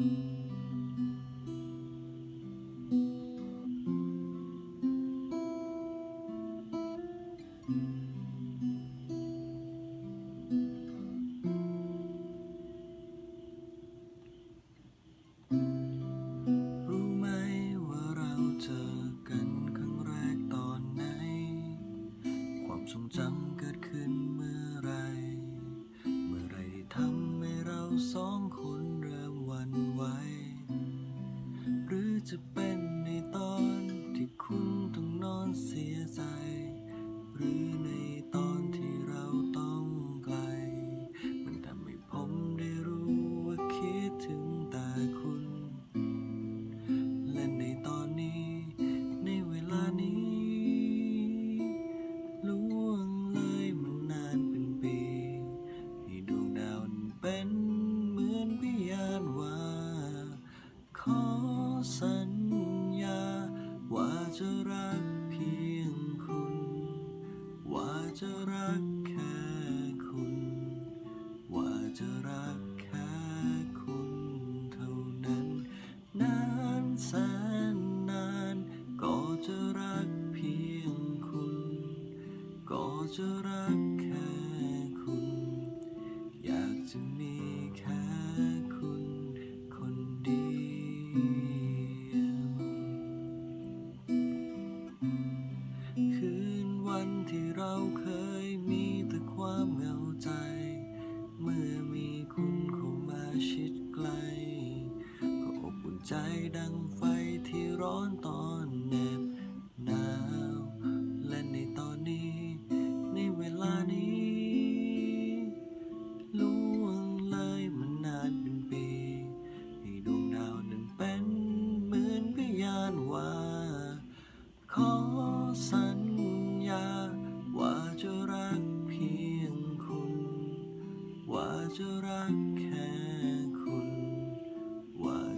รู้ จะรักเพียงคุณ ว่าจะรักแค่คุณ ว่าจะรักแค่คุณเท่านั้น นานแสนนาน ก็จะรักเพียงคุณ ก็จะรักแค่คุณ อยากจะมีแค่ ใจดังไฟที่ร้อนตอนเหน็บหนาวและในตอนนี้ ในเวลานี้ล่วงเลยมันนานเป็นปีให้ดวงดาวนั้นเป็นเหมือนพยานว่า ขอสัญญา ว่าจะรักเพียงคุณ ว่าจะรักแค่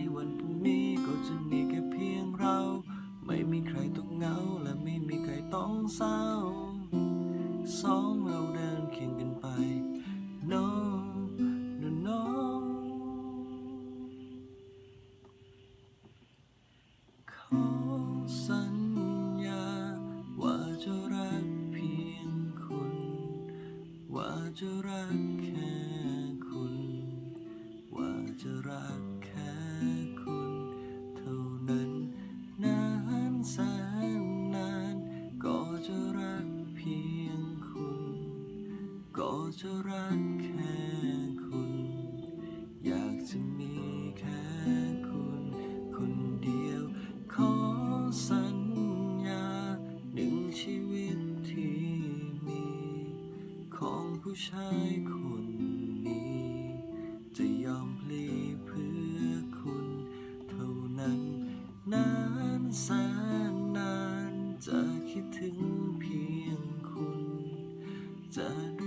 ในวันพรุ่งนี้ก็จะมีแค่เพียงเรา ไม่มีใครต้องเหงาและไม่มีใครต้องเศร้า สองเราเดินเคียงกันไป no no no ขอสัญญา ว่าจะรักเพียงคุณ ว่าจะรักแค่คุณ ว่าจะรัก จะรักแค่คุณ อยากจะมีแค่คุณ คนเดียว ขอสัญญาหนึ่งชีวิตที่มี ของผู้ชายคนนี้ จะยอมพลีเพื่อคุณ เท่านั้น นานแสนนานจะคิดถึงเพียงคุณจะ